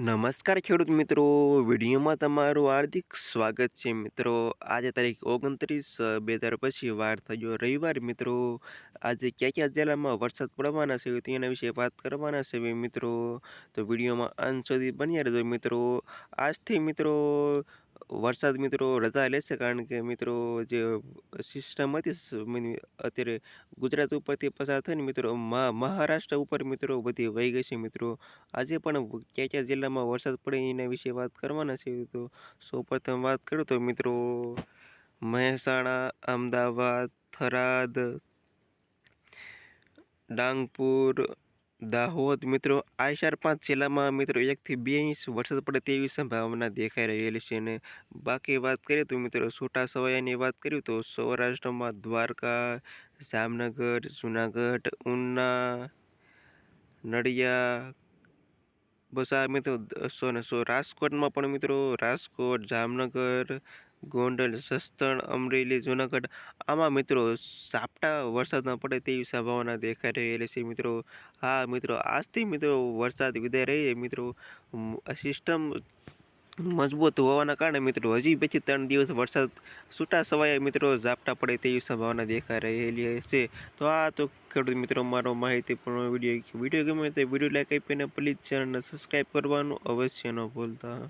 નમસ્કાર ખેડૂત મિત્રો. વિડીયોમાં તમારું હાર્દિક સ્વાગત છે મિત્રો. આજે તારીખ ઓગણત્રીસ બે હજાર પછી વાર થયો રવિવાર મિત્રો. આજે કયા કયા જિલ્લામાં વરસાદ પડવાના છે તેના વિશે વાત કરવાના છે મિત્રો. તો વિડીયોમાં અંત સુધી બન્યા રહેજો મિત્રો. આજથી મિત્રો વરસાદ મિત્રો રજા લેશે કારણ કે મિત્રો જે સિસ્ટમ હતી અત્યારે ગુજરાત ઉપરથી પસાર થઈને મિત્રો મહા- મહારાષ્ટ્ર ઉપર મિત્રો બધી વહી ગઈ છે મિત્રો. આજે પણ ક્યાં ક્યાં જિલ્લામાં વરસાદ પડે એના વિશે વાત કરવાના છે તો સૌપ્રથમ વાત કરું તો મિત્રો મહેસાણા, અમદાવાદ, થરાદ, ડાંગપુર દાહોદ મિત્રો. આ પાંચ જિલ્લામાં મિત્રો એકથી બે ઇંચ વરસાદ પડે તેવી સંભાવના દેખાઈ રહેલી છે અને બાકી વાત કરીએ તો મિત્રો છૂટા સવાયાની વાત કરીએ તો સૌરાષ્ટ્રમાં દ્વારકા, જામનગર, જુનાગઢ, ઉના નડિયા બસ આ મિત્રો સો ને સો. રાજકોટમાં પણ મિત્રો રાજકોટ, જામનગર, ગોંડલ સસ્તણ અમરેલી, જુનાગઢ આમાં મિત્રો સાપટા વરસાદ ન પડે તેવી સંભાવના દેખાઈ રહેલી છે મિત્રો. હા મિત્રો, આજથી મિત્રો વરસાદ વિદાય રહી મિત્રો. સિસ્ટમ મજબૂત હોવાના કારણે મિત્રો, હજી પછી ત્રણ દિવસ વરસાદ છૂટા સવાય મિત્રો, ઝાપટા પડે તેવી સંભાવના દેખાઈ રહેલી છે તો આ તો ખેડૂત મિત્રો, મારો માહિતીપૂર્ણ વીડિયો. વીડિયો ગમે તે વીડિયો લાઈક આપીને પ્લીઝ ચેનલને સબસ્ક્રાઈબ કરવાનું અવશ્ય ન ભૂલતા.